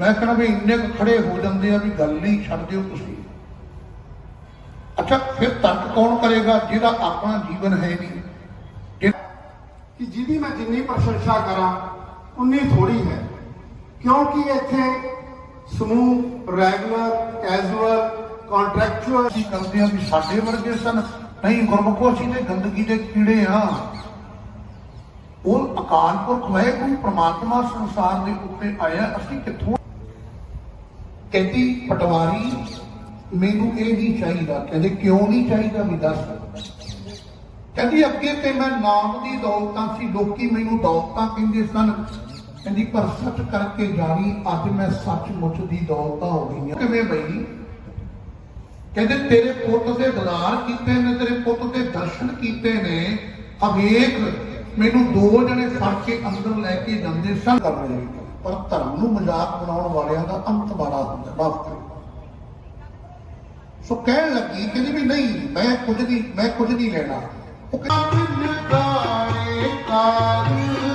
ਮੈਂ ਕਹਿੰਦਾ ਵੀ ਇੰਨੇ ਕੁ ਖੜੇ ਹੋ ਜਾਂਦੇ ਆ ਵੀ ਗੱਲ ਨਹੀਂ ਛੱਡ ਦਿਓ ਤੁਸੀਂ। ਅੱਛਾ ਫਿਰ ਤਰਕ ਕੌਣ ਕਰੇਗਾ ਜਿਹਦਾ ਆਪਣਾ ਜੀਵਨ ਹੈ ਨਹੀਂ? ਕਿ ਜਿਹਦੀ ਮੈਂ ਜਿੰਨੀ ਪ੍ਰਸ਼ੰਸਾ ਕਰਾਂ ਉਨੀ ਥੋੜੀ ਹੈ। ਕਿਉਂਕਿ ਇੱਥੇ ਸਮੂਹ ਰੈਗੂਲਰ ਕੈਜੂਅਲ ਕੰਟਰੈਕਚੁਅਲ ਅਸੀਂ ਕਰਦੇ ਆ ਵੀ ਸਾਡੇ ਵਰਗੇ ਸਨ। ਨਹੀਂ ਗੁਰਮੁਖੋ ਅਸੀਂ ਨੇ ਗੰਦਗੀ ਦੇ ਕੀੜੇ ਆ। ਉਹ ਅਕਾਲ ਪੁਰਖ ਵਾਹਿਗੁਰੂ ਪ੍ਰਮਾਤਮਾ ਸੰਸਾਰ ਦੇ ਉੱਤੇ ਆਇਆ। ਅਸੀਂ ਕਿੱਥੋਂ ਕਹਿੰਦੀ, ਪਟਵਾਰੀ, ਮੈਨੂੰ ਇਹ ਨਹੀਂ ਚਾਹੀਦਾ। ਕਹਿੰਦੇ, ਕਿਉਂ ਨਹੀਂ ਚਾਹੀਦਾ ਵੀ ਦੱਸ? ਕਹਿੰਦੀ, ਅੱਗੇ ਤੇ ਮੈਂ ਨਾਮ ਦੀ ਦੌਲਤਾਂ ਸੀ, ਲੋਕੀ ਮੈਨੂੰ ਦੌਲਤਾਂ ਕਹਿੰਦੇ ਸਨ। ਕਹਿੰਦੀ, ਪਰ ਸੱਚ ਕਰਕੇ ਜਾਣੀ, ਅੱਜ ਮੈਂ ਸੱਚਮੁੱਚ ਦੀ ਦੌਲਤਾਂ ਹੋ ਗਈਆਂ। ਕਿਵੇਂ ਬਈ? ਕਹਿੰਦੇ, ਤੇਰੇ ਪੁੱਤ ਦੇ ਦਲਾਰ ਕੀਤੇ ਨੇ, ਤੇਰੇ ਪੁੱਤ ਦੇ ਦਰਸ਼ਨ ਕੀਤੇ ਨੇ। ਅਵੇਖ ਮੈਨੂੰ ਦੋ ਜਣੇ ਫੜ ਕੇ ਅੰਦਰ ਲੈ ਕੇ ਜਾਂਦੇ ਸਨ। ਕਰਨੇ ਲਈ ਪਰ ਧਰਮ ਨੂੰ ਮਜ਼ਾਕ ਬਣਾਉਣ ਵਾਲਿਆਂ ਦਾ ਅੰਤ ਮਾੜਾ ਹੁੰਦਾ ਮਾਫ ਕਰੋ ਸੋ ਕਹਿਣ ਲੱਗੀ ਕਹਿੰਦੀ ਵੀ ਨਹੀਂ, ਮੈਂ ਕੁਝ ਨਹੀਂ, ਮੈਂ ਕੁਝ ਨਹੀਂ ਲੈਣਾ। ਉਹ ਕਹਿੰਦੀ ਗਾਏ ਕਾਰ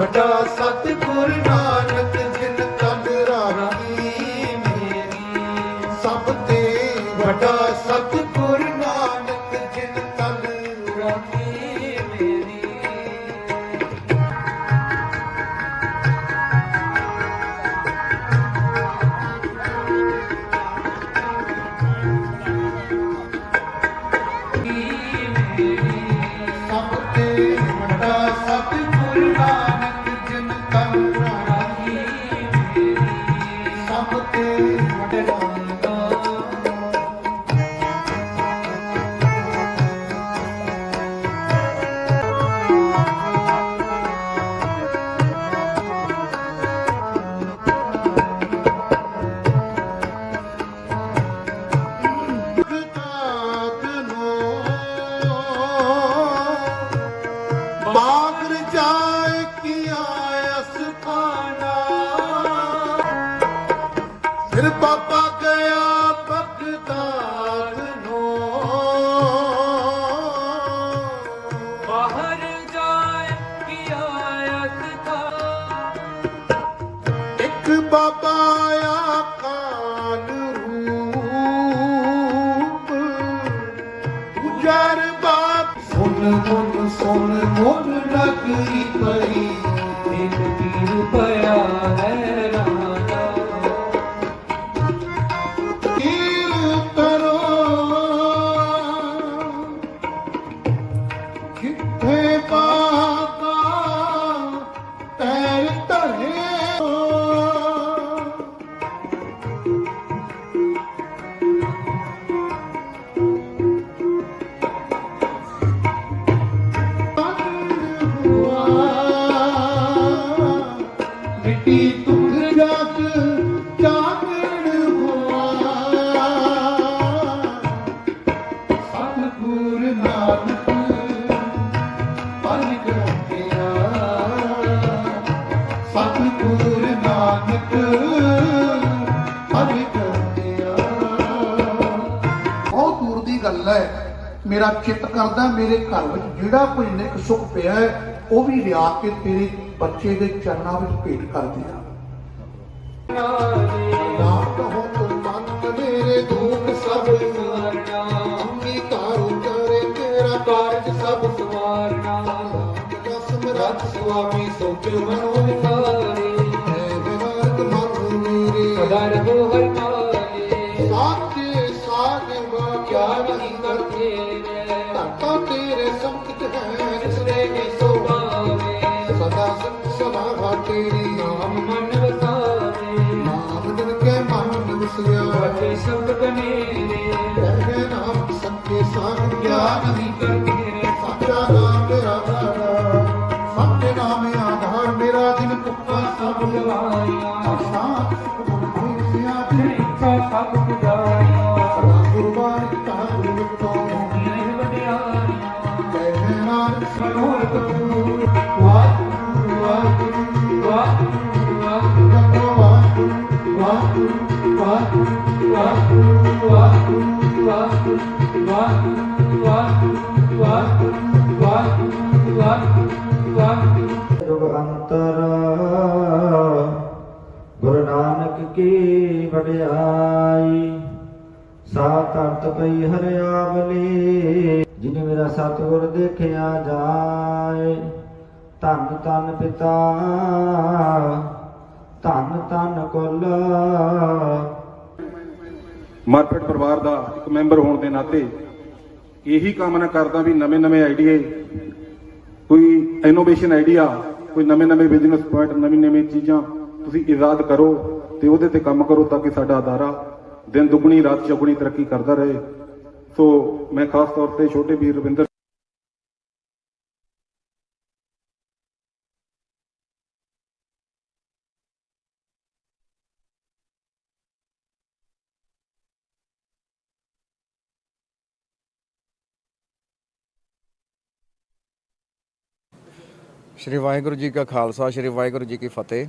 ਵੱਡਾ ਸਤਿਗੁਰ ਨਾਨਕ ਜਿਨ ਤਨ ਰਾਖੀ ਮੇਰੀ। ਸਭ ਤੇ ਵੱਡਾ ਸਤਿਗੁਰ ਇੱਕ ਬਾਬਾ ਆਕਾਲ ਰੂਪ ਪੁਜਰ ਬਾਪ ਸੁਣ ਮਨ ਸੁਣ ਮਨ ਪਈ ਇੱਕ ਪੀਰ ਪਿਆ ਹੈ ਮੇਰਾ ਚਿੱਤ ਕਰਦਾ, ਮੇਰੇ ਘਰ ਵਿੱਚ ਜਿਹੜਾ ਕੋਈ ਨਿਕ ਸੁਖ ਪਿਆ ਹੈ, ਉਹ ਵੀ ਲਿਆ ਕੇ ਤੇਰੇ ਬੱਚੇ ਦੇ ਚਰਨਾਂ ਵਿੱਚ ਭੇਟ ਕਰ ਦਿਆਂ। ਨਾਮ ਕਹੋ ਤੁਮ ਮਨ ਮੇਰੇ ਦੁੱਖ ਸਭ ਸਵਾਰਨਾ। ਅੰਗੀਕਾਰ ਕਰੇ ਤੇਰਾ ਕਾਰਜ ਸਭ ਸਵਾਰਨਾ। ਸਦਾ ਸਮਰੱਥ ਸੁਆਮੀ ਸੋਚਿ ਮਨੋ ਵਿਚਾਰੇ ਹੈ ਵਿਨਾਰਕ ਮਨ ਮੇਰੇ। ਸਦਾ ਰਹੋ ਹਰ What is your ਅੰਤਰ ਗੁਰੂ ਨਾਨਕ ਕੀ ਵਡਿਆਈ ਸਾ ਤਰਤ ਪਈ ਹਰਿਆਵਲੀ, ਜਿਨੇ ਮੇਰਾ ਸਤਿਗੁਰ ਦੇਖਿਆ ਜਾਏ, ਧੰਨ ਧੰਨ ਪਿਤਾ ਧੰਨ ਧੰਨ ਕੁਲ। ਮਾਰਕੀਟ ਪਰਿਵਾਰ ਦਾ ਇੱਕ ਮੈਂਬਰ ਹੋਣ ਦੇ ਨਾਤੇ ਇਹੀ ਕਾਮਨਾ ਕਰਦਾ ਵੀ ਨਵੇਂ-ਨਵੇਂ ਆਈਡੀਏ, ਕੋਈ ਇਨੋਵੇਸ਼ਨ ਆਈਡੀਆ ਕੋਈ ਨਵੇਂ-ਨਵੇਂ ਬਿਜ਼ਨਸ ਪੁਆਇੰਟ ਨਵੀਂ-ਨਵੀਂ ਚੀਜ਼ਾਂ ਤੁਸੀਂ ਇਜਾਦ ਕਰੋ ਤੇ ਉਹਦੇ ਤੇ ਕੰਮ ਕਰੋ ਤਾਂ ਕਿ ਸਾਡਾ ਅਦਾਰਾ ਦਿਨ ਦੁੱਗਣੀ, ਰਾਤ ਚੌਗੁਣੀ ਤਰੱਕੀ ਕਰਦਾ ਰਹੇ। ਸੋ ਮੈਂ ਖਾਸ ਤੌਰ ਤੇ ਛੋਟੇ ਵੀਰ ਰਵਿੰਦਰ ਸ਼੍ਰੀ ਵਾਹਿਗੁਰੂ ਜੀ ਕਾ ਖਾਲਸਾ, ਸ਼੍ਰੀ ਵਾਹਿਗੁਰੂ ਜੀ ਕੀ ਫਤਿਹ।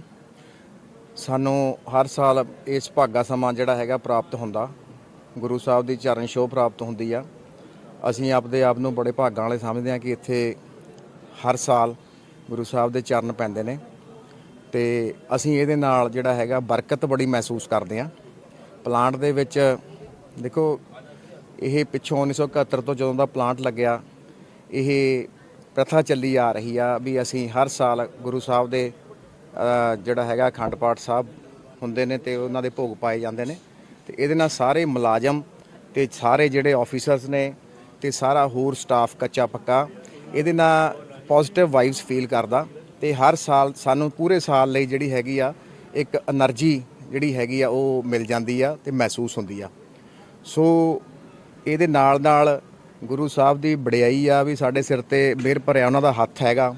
ਸਾਨੂੰ ਹਰ ਸਾਲ ਇਸ ਭਾਗਾ ਸਮਾਂ ਜਿਹੜਾ ਹੈਗਾ ਪ੍ਰਾਪਤ ਹੁੰਦਾ। ਗੁਰੂ ਸਾਹਿਬ ਦੀ ਚਰਨ ਛੋਹ ਪ੍ਰਾਪਤ ਹੁੰਦੀ ਆ। ਅਸੀਂ ਆਪਦੇ ਆਪ ਨੂੰ ਬੜੇ ਭਾਗਾਂ ਵਾਲੇ ਸਮਝਦੇ ਹਾਂ ਕਿ ਇੱਥੇ ਹਰ ਸਾਲ ਗੁਰੂ ਸਾਹਿਬ ਦੇ ਚਰਨ ਪੈਂਦੇ ਨੇ। ਤੇ ਅਸੀਂ ਇਹਦੇ ਨਾਲ ਜਿਹੜਾ ਹੈਗਾ ਬਰਕਤ ਬੜੀ ਮਹਿਸੂਸ ਕਰਦੇ ਹਾਂ। ਪਲਾਂਟ ਦੇ ਵਿੱਚ ਦੇਖੋ, ਇਹ ਪਿੱਛੋਂ 1971 ਤੋਂ ਜਦੋਂ ਦਾ ਪਲਾਂਟ ਲੱਗਿਆ, ਇਹ ਪ੍ਰਥਾ ਚੱਲੀ ਆ ਰਹੀ ਆ ਵੀ ਅਸੀਂ ਹਰ ਸਾਲ ਗੁਰੂ ਸਾਹਿਬ ਦੇ ਜਿਹੜਾ ਹੈਗਾ ਅਖੰਡ ਪਾਠ ਸਾਹਿਬ ਹੁੰਦੇ ਨੇ ਤੇ ਉਹਨਾਂ ਦੇ ਭੋਗ ਪਾਏ ਜਾਂਦੇ ਨੇ। ਤੇ ਇਹਦੇ ਨਾਲ ਸਾਰੇ ਮੁਲਾਜ਼ਮ ਤੇ ਸਾਰੇ ਜਿਹੜੇ ਆਫੀਸਰਸ ਨੇ ਤੇ ਸਾਰਾ ਹੋਰ ਸਟਾਫ ਕੱਚਾ ਪੱਕਾ, ਇਹਦੇ ਨਾਲ ਪੋਜ਼ਿਟਿਵ ਵਾਈਬਸ ਫੀਲ ਕਰਦਾ। ਤੇ ਹਰ ਸਾਲ ਸਾਨੂੰ ਪੂਰੇ ਸਾਲ ਲਈ ਜਿਹੜੀ ਹੈਗੀ ਆ, ਇੱਕ એનર્ਜੀ ਜਿਹੜੀ ਹੈਗੀ ਆ ਉਹ ਮਿਲ ਜਾਂਦੀ ਆ ਤੇ ਮਹਿਸੂਸ ਹੁੰਦੀ ਆ। ਸੋ ਇਹਦੇ ਨਾਲ ਨਾਲ ਗੁਰੂ ਸਾਹਿਬ ਦੀ ਬੜਿਆਈ ਆ ਵੀ ਸਾਡੇ ਸਿਰ ਤੇ ਮਿਹਰ ਭਰਿਆ ਉਹਨਾਂ ਦਾ ਹੱਥ ਹੈਗਾ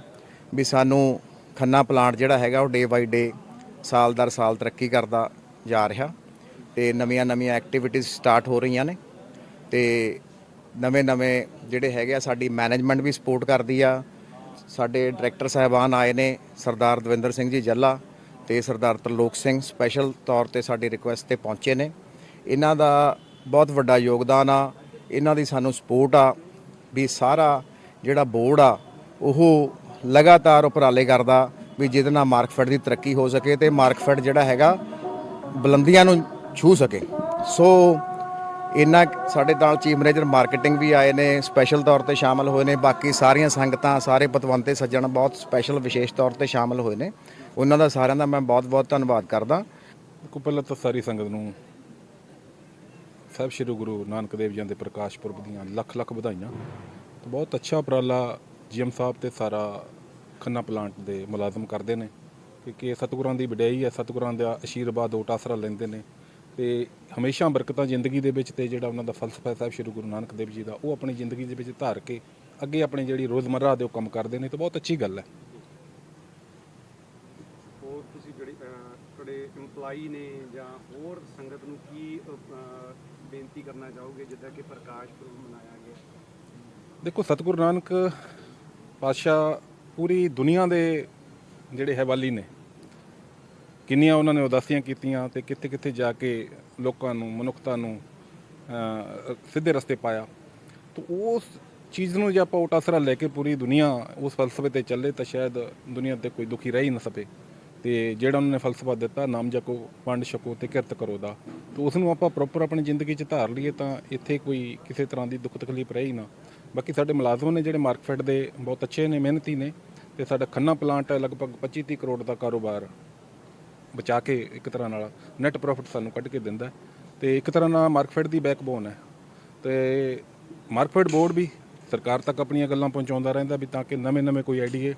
ਵੀ ਸਾਨੂੰ ਖੰਨਾ ਪਲਾਂਟ ਜਿਹੜਾ ਹੈਗਾ ਉਹ ਡੇ ਬਾਈ ਡੇ ਸਾਲ ਦਰ ਸਾਲ ਤਰੱਕੀ ਕਰਦਾ ਜਾ ਰਿਹਾ ਤੇ ਨਵੀਆਂ ਨਵੀਆਂ ਐਕਟੀਵਿਟੀਜ਼ ਸਟਾਰਟ ਹੋ ਰਹੀਆਂ ਨੇ ਤੇ ਨਵੇਂ ਨਵੇਂ ਜਿਹੜੇ ਹੈਗੇ ਆ, ਸਾਡੀ ਮੈਨੇਜਮੈਂਟ ਵੀ ਸਪੋਰਟ ਕਰਦੀ ਆ। ਸਾਡੇ ਡਾਇਰੈਕਟਰ ਸਾਹਿਬਾਨ ਆਏ ਨੇ ਸਰਦਾਰ ਦਵਿੰਦਰ ਸਿੰਘ ਜੀ ਜੱਲਾ ਤੇ ਸਰਦਾਰ ਤਰਲੋਕ ਸਿੰਘ ਸਪੈਸ਼ਲ ਤੌਰ ਤੇ ਸਾਡੀ ਰਿਕੁਐਸਟ ਤੇ ਪਹੁੰਚੇ ਨੇ। ਇਹਨਾਂ ਦਾ ਬਹੁਤ ਵੱਡਾ ਯੋਗਦਾਨ ਆ। ਇਹਨਾਂ ਦੀ ਸਾਨੂੰ ਸਪੋਰਟ ਆ ਵੀ ਸਾਰਾ ਜਿਹੜਾ ਬੋਰਡ ਆ, ਉਹ ਲਗਾਤਾਰ ਉਪਰਾਲੇ ਕਰਦਾ ਵੀ ਜਿਹਦੇ ਨਾਲ ਮਾਰਕਫੈਟ ਦੀ ਤਰੱਕੀ ਹੋ ਸਕੇ ਤੇ ਮਾਰਕਫੈਟ ਜਿਹੜਾ ਹੈਗਾ ਬੁਲੰਦੀਆਂ ਨੂੰ ਛੂ ਸਕੇ। ਸੋ ਇਹਨਾਂ ਸਾਡੇ ਨਾਲ ਚੀਫ ਮੈਨੇਜਰ ਮਾਰਕੀਟਿੰਗ ਵੀ ਆਏ ਨੇ ਸਪੈਸ਼ਲ ਤੌਰ ਤੇ ਸ਼ਾਮਲ ਹੋਏ ਨੇ, ਬਾਕੀ ਸਾਰੀਆਂ ਸੰਗਤਾਂ, ਸਾਰੇ ਪਤਵੰਤੇ, ਸੱਜਣ ਬਹੁਤ ਸਪੈਸ਼ਲ ਵਿਸ਼ੇਸ਼ ਤੌਰ ਤੇ ਸ਼ਾਮਲ ਹੋਏ ਨੇ। ਉਹਨਾਂ ਦਾ ਸਾਰਿਆਂ ਦਾ ਮੈਂ ਬਹੁਤ-ਬਹੁਤ ਧੰਨਵਾਦ ਕਰਦਾ। ਕੋ ਪਹਿਲਾਂ ਤਾਂ ਸਾਰੀ ਸੰਗਤ ਨੂੰ ਸਾਹਿਬ ਸ੍ਰੀ ਗੁਰੂ ਨਾਨਕ ਦੇਵ ਜੀ ਦੇ ਪ੍ਰਕਾਸ਼ ਪੁਰਬ ਦੀਆਂ ਲੱਖ ਲੱਖ ਵਧਾਈਆਂ। ਤੇ ਬਹੁਤ ਅੱਛਾ ਉਪਰਾਲਾ ਜੀਐਮ ਸਾਹਿਬ ਤੇ ਸਾਰਾ ਖੰਨਾ ਪਲਾਂਟ ਦੇ ਮੁਲਾਜ਼ਮ ਕਰਦੇ ਨੇ। ਕਿਉਂਕਿ ਸਤਿਗੁਰਾਂ ਦੀ ਵਡਿਆਈ ਹੈ, ਸਤਿਗੁਰਾਂ ਦਾ ਆਸ਼ੀਰਵਾਦ ਓਟ ਆਸਰਾ ਲੈਂਦੇ ਨੇ। ਤੇ ਹਮੇਸ਼ਾ ਬਰਕਤਾਂ ਜ਼ਿੰਦਗੀ ਦੇ ਵਿੱਚ ਤੇ ਜਿਹੜਾ ਉਹਨਾਂ ਦਾ ਫਲਸਫਾ ਸਾਹਿਬ ਸ੍ਰੀ ਗੁਰੂ ਨਾਨਕ ਦੇਵ ਜੀ ਦਾ, ਉਹ ਆਪਣੀ ਜ਼ਿੰਦਗੀ ਦੇ ਵਿੱਚ ਧਾਰ ਕੇ ਅੱਗੇ ਆਪਣੀ ਜਿਹੜੀ ਰੋਜ਼ਮਰਰਾ ਦੇ ਉਹ ਕੰਮ ਕਰਦੇ ਨੇ। ਤੇ ਬਹੁਤ ਅੱਛੀ ਗੱਲ ਹੈ। ਹੋਰ ਤੁਸੀਂ ਜਿਹੜੇ ਤੁਹਾਡੇ EMPLOYE ਨੇ ਜਾਂ ਹੋਰ ਸੰਗਤ ਨੂੰ ਕੀ ਬੇਨਤੀ ਕਰਨਾ ਚਾਹੋਗੇ, ਜਿੱਦਾਂ ਕਿ ਪ੍ਰਕਾਸ਼ ਪੁਰਬ ਮਨਾਇਆ ਗਿਆ? ਦੇਖੋ, ਸਤਿਗੁਰੂ ਨਾਨਕ ਪਾਤਸ਼ਾਹ ਪੂਰੀ ਦੁਨੀਆ ਦੇ ਜਿਹੜੇ ਹਵਾਲੀ ਨੇ, ਕਿੰਨੀਆਂ ਉਹਨਾਂ ਨੇ ਉਦਾਸੀਆਂ ਕੀਤੀਆਂ ਤੇ ਕਿੱਥੇ ਕਿੱਥੇ ਜਾ ਕੇ ਲੋਕਾਂ ਨੂੰ, ਮਨੁੱਖਤਾ ਨੂੰ ਸਿੱਧੇ ਰਸਤੇ ਪਾਇਆ। ਤਾਂ ਉਸ ਚੀਜ਼ ਨੂੰ ਜੇ ਆਪਾਂ ਉਟਾਸਰਾ ਲੈ ਕੇ ਪੂਰੀ ਦੁਨੀਆ ਉਸ ਫਲਸਫੇ ਤੇ ਚੱਲੇ, ਤਾਂ ਸ਼ਾਇਦ ਦੁਨੀਆ ਤੇ ਕੋਈ ਦੁਖੀ ਰਹਿ ਹੀ ਨਾ ਸਕੇ। ਤੇ ਜਿਹੜਾ ਉਹਨਾਂ ਨੇ ਫਲਸਫਾ ਦਿੱਤਾ, ਨਾਮ ਜਪੋ, ਵੰਡ ਛਕੋ ਤੇ ਕਿਰਤ ਕਰੋ ਦਾ, ਤਾਂ ਉਸ ਨੂੰ ਆਪਾਂ ਪ੍ਰੋਪਰ ਆਪਣੀ ਜ਼ਿੰਦਗੀ 'ਚ ਧਾਰ ਲਈਏ ਤਾਂ ਇੱਥੇ ਕੋਈ ਕਿਸੇ ਤਰ੍ਹਾਂ ਦੀ ਦੁੱਖ ਤਕਲੀਫ ਰਹੀ ਨਾ। ਬਾਕੀ ਸਾਡੇ ਮੁਲਾਜ਼ਮ ਨੇ ਜਿਹੜੇ ਮਾਰਕਫੈਟ ਦੇ ਬਹੁਤ ਅੱਛੇ ਨੇ, ਮਿਹਨਤੀ ਨੇ, ਤੇ ਸਾਡਾ ਖੰਨਾ ਪਲਾਂਟ ਲਗਭਗ 25 30 ਕਰੋੜ ਦਾ ਕਾਰੋਬਾਰ ਬਚਾ ਕੇ ਇੱਕ ਤਰ੍ਹਾਂ ਨਾਲ ਨੈਟ ਪ੍ਰੋਫਿਟ ਸਾਨੂੰ ਕੱਢ ਕੇ ਦਿੰਦਾ ਹੈ। ਤੇ ਇੱਕ ਤਰ੍ਹਾਂ ਨਾਲ ਮਾਰਕਫੈਟ ਦੀ ਬੈਕਬੋਨ ਹੈ। ਤੇ ਮਾਰਕਫੈਟ ਬੋਰਡ ਵੀ ਸਰਕਾਰ ਤੱਕ ਆਪਣੀਆਂ ਗੱਲਾਂ ਪਹੁੰਚਾਉਂਦਾ ਰਹਿੰਦਾ ਵੀ ਤਾਂ ਕਿ ਨਵੇਂ-ਨਵੇਂ ਕੋਈ ਆਈਡੀਏ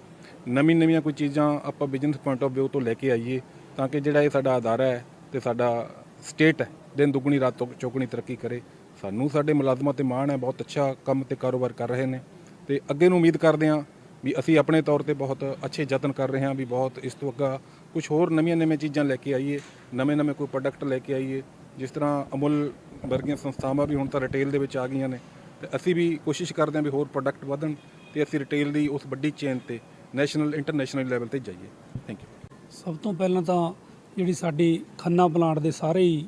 ਨਵੀਂ-ਨਵੀਆਂ ਕੋਈ ਚੀਜ਼ਾਂ ਆਪਾਂ ਬਿਜ਼ਨਸ ਪੁਆਇੰਟ ਆਫ View ਤੋਂ ਲੈ ਕੇ ਆਈਏ, ਤਾਂ ਕਿ ਜਿਹੜਾ ਇਹ ਸਾਡਾ ਅਦਾਰਾ ਹੈ ਤੇ ਸਾਡਾ ਸਟੇਟ ਹੈ, ਦਿਨ ਦੁੱਗਣੀ, ਰਾਤ ਤੋਂ ਚੌਗਣੀ ਤਰੱਕੀ ਕਰੇ। ਸਾਨੂੰ ਸਾਡੇ ਮੁਲਾਜ਼ਮਾਂ ਤੇ ਮਾਣ ਹੈ, ਬਹੁਤ ਅੱਛਾ ਕੰਮ ਤੇ ਕਾਰੋਬਾਰ ਕਰ ਰਹੇ ਨੇ। ਤੇ ਅੱਗੇ ਨੂੰ ਉਮੀਦ ਕਰਦੇ ਹਾਂ ਵੀ ਅਸੀਂ ਆਪਣੇ ਤੌਰ ਤੇ ਬਹੁਤ ਅੱਛੇ ਯਤਨ ਕਰ ਰਹੇ ਹਾਂ, ਵੀ ਬਹੁਤ ਇਸ ਤੋਂ ਅੱਗਾ ਕੁਝ ਹੋਰ ਨਵੀਆਂ-ਨਵੀਆਂ ਚੀਜ਼ਾਂ ਲੈ ਕੇ ਆਈਏ ਨਵੇਂ-ਨਵੇਂ ਕੋਈ ਪ੍ਰੋਡਕਟ ਲੈ ਕੇ ਆਈਏ। ਜਿਸ ਤਰ੍ਹਾਂ ਅਮੁੱਲ ਵਰਗੀਆਂ ਸੰਸਥਾਵਾਂ ਵੀ ਹੁਣ ਤਾਂ ਰਿਟੇਲ ਦੇ ਵਿੱਚ ਆ ਗਈਆਂ ਨੇ। ਤੇ ਅਸੀਂ ਵੀ ਕੋਸ਼ਿਸ਼ ਕਰਦੇ ਹਾਂ ਵੀ ਹੋਰ ਪ੍ਰੋਡਕਟ ਵਧਣ ਤੇ ਅਸੀਂ ਰਿਟੇਲ ਦੀ ਉਸ ਵੱਡੀ ਚੇਨ ਤੇ ਨੈਸ਼ਨਲ ਇੰਟਰਨੈਸ਼ਨਲ ਲੈਵਲ ਤੇ ਜਾਈਏ। ਥੈਂਕ ਯੂ ਸਭ ਤੋਂ ਪਹਿਲਾਂ ਤਾਂ ਜਿਹੜੀ ਸਾਡੀ ਖੰਨਾ ਪਲਾਂਟ ਦੇ ਸਾਰੇ ਹੀ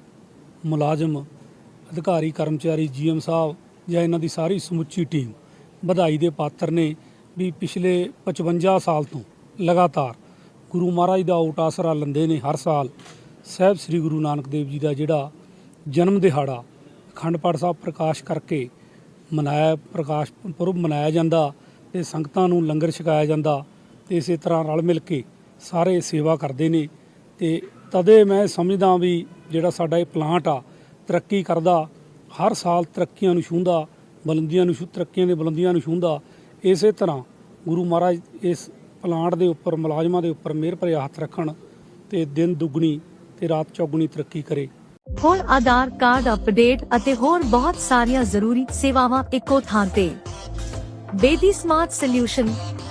ਮੁਲਾਜ਼ਮ, ਅਧਿਕਾਰੀ, ਕਰਮਚਾਰੀ ਜੀਐਮ ਸਾਹਿਬ ਜਾਂ ਇਹਨਾਂ ਦੀ ਸਾਰੀ ਸਮੁੱਚੀ ਟੀਮ ਵਧਾਈ ਦੇ ਪਾਤਰ ਨੇ ਵੀ ਪਿਛਲੇ 55 ਸਾਲ ਤੋਂ ਲਗਾਤਾਰ ਗੁਰੂ ਮਹਾਰਾਜ ਦਾ ਓਟ ਆਸਰਾ ਲੈਂਦੇ ਨੇ ਹਰ ਸਾਲ। ਸਾਹਿਬ ਸ੍ਰੀ ਗੁਰੂ ਨਾਨਕ ਦੇਵ ਜੀ ਦਾ ਜਿਹੜਾ ਜਨਮ ਦਿਹਾੜਾ ਅਖੰਡ ਪਾਠ ਸਾਹਿਬ ਪ੍ਰਕਾਸ਼ ਕਰਕੇ ਮਨਾਇਆ, ਪ੍ਰਕਾਸ਼ ਪੁਰਬ ਮਨਾਇਆ ਜਾਂਦਾ ਤੇ ਸੰਗਤਾਂ ਨੂੰ ਲੰਗਰ ਛਕਾਇਆ ਜਾਂਦਾ। ਤੇ ਇਸੇ ਤਰ੍ਹਾਂ ਰਲ ਮਿਲ ਕੇ ਸਾਰੇ ਸੇਵਾ ਕਰਦੇ ਨੇ ਤੇ ਤਦੇ ਮੈਂ ਸਮਝਦਾ ਵੀ ਜਿਹੜਾ ਸਾਡਾ ਇਹ ਪਲਾਂਟ ਆ, ਤਰੱਕੀ ਕਰਦਾ, ਹਰ ਸਾਲ ਤਰੱਕੀਆਂ ਨੂੰ ਛੂੰਹਦਾ, ਬੁਲੰਦੀਆਂ ਨੂੰ ਤਰੱਕੀਆਂ ਦੇ ਬੁਲੰਦੀਆਂ ਨੂੰ ਛੂੰਹਦਾ, ਇਸੇ ਤਰ੍ਹਾਂ ਗੁਰੂ ਮਹਾਰਾਜ ਇਸ ਪਲਾਂਟ ਦੇ ਉੱਪਰ, ਮੁਲਾਜ਼ਮਾਂ ਦੇ ਉੱਪਰ ਮਿਹਰ ਭਰੇ ਹੱਥ ਰੱਖਣ ਤੇ ਦਿਨ ਦੁੱਗਣੀ ਤੇ ਰਾਤ ਚੌਗਣੀ ਤਰੱਕੀ ਕਰੇ। ਹੁਣ ਆਧਾਰ ਕਾਰਡ ਅਪਡੇਟ ਅਤੇ ਹੋਰ ਬਹੁਤ ਸਾਰੀਆਂ ਜ਼ਰੂਰੀ ਸੇਵਾਵਾਂ ਇੱਕੋ ਥਾਂ ਤੇ। Bedi smart solution